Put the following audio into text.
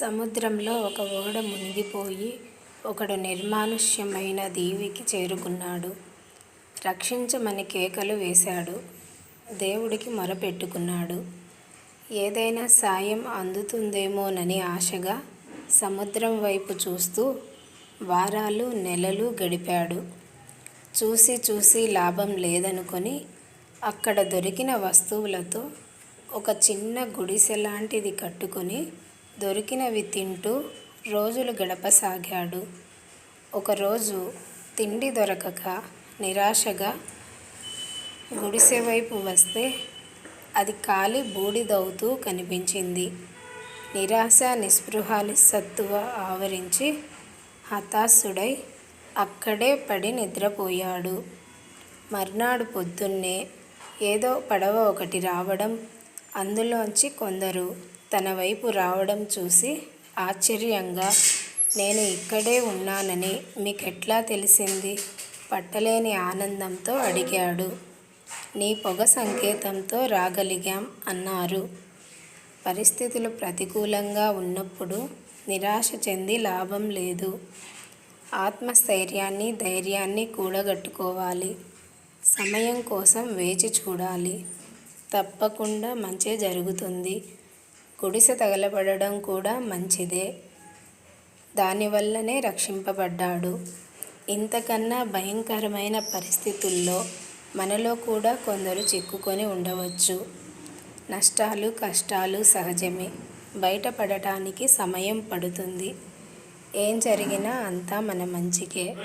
సముద్రంలో ఒక ఓడ మునిగిపోయి ఒకడు నిర్మానుష్యమైన దీవికి చేరుకున్నాడు. రక్షించమని కేకలు వేశాడు. దేవుడికి మొరపెట్టుకున్నాడు. ఏదైనా సాయం అందుతుందేమోనని ఆశగా సముద్రం వైపు చూస్తూ వారాలు, నెలలు గడిపాడు. చూసి చూసి లాభం లేదనుకొని అక్కడ దొరికిన వస్తువులతో ఒక చిన్న గుడిసె లాంటిది కట్టుకొని దొరికినవి తింటూ రోజులు గడపసాగాడు. ఒకరోజు తిండి దొరకక నిరాశగా గుడిసెవైపు వస్తే అది కాలి బూడిదవుతూ కనిపించింది. నిరాశ, నిస్పృహాలి సత్తువ ఆవరించి హతాశుడై అక్కడే పడి నిద్రపోయాడు. మర్నాడు పొద్దున్నే ఏదో పడవ ఒకటి రావడం, అందులోంచి కొందరు తన వైపు రావడం చూసి ఆశ్చర్యంగా నేను ఇక్కడే ఉన్నానని మీకెట్లా తెలిసింది? పట్టలేని ఆనందంతో అడిగాడు. నీ పొగ సంకేతంతో రాగలిగాం అన్నారు. పరిస్థితులు ప్రతికూలంగా ఉన్నప్పుడు నిరాశ చెంది లాభం లేదు. ఆత్మస్థైర్యాన్ని, ధైర్యాన్ని కూడగట్టుకోవాలి. సమయం కోసం వేచి చూడాలి. తప్పకుండా మంచి జరుగుతుంది. గుడిసె తగలబడడం కూడా మంచిదే. దానివల్లనే రక్షింపబడ్డాడు. ఇంతకన్నా భయంకరమైన పరిస్థితుల్లో మనలో కూడా కొందరు చిక్కుకొని ఉండవచ్చు. నష్టాలు, కష్టాలు సహజమే. బయటపడటానికి సమయం పడుతుంది. ఏం జరిగినా అంతా మన మంచికే.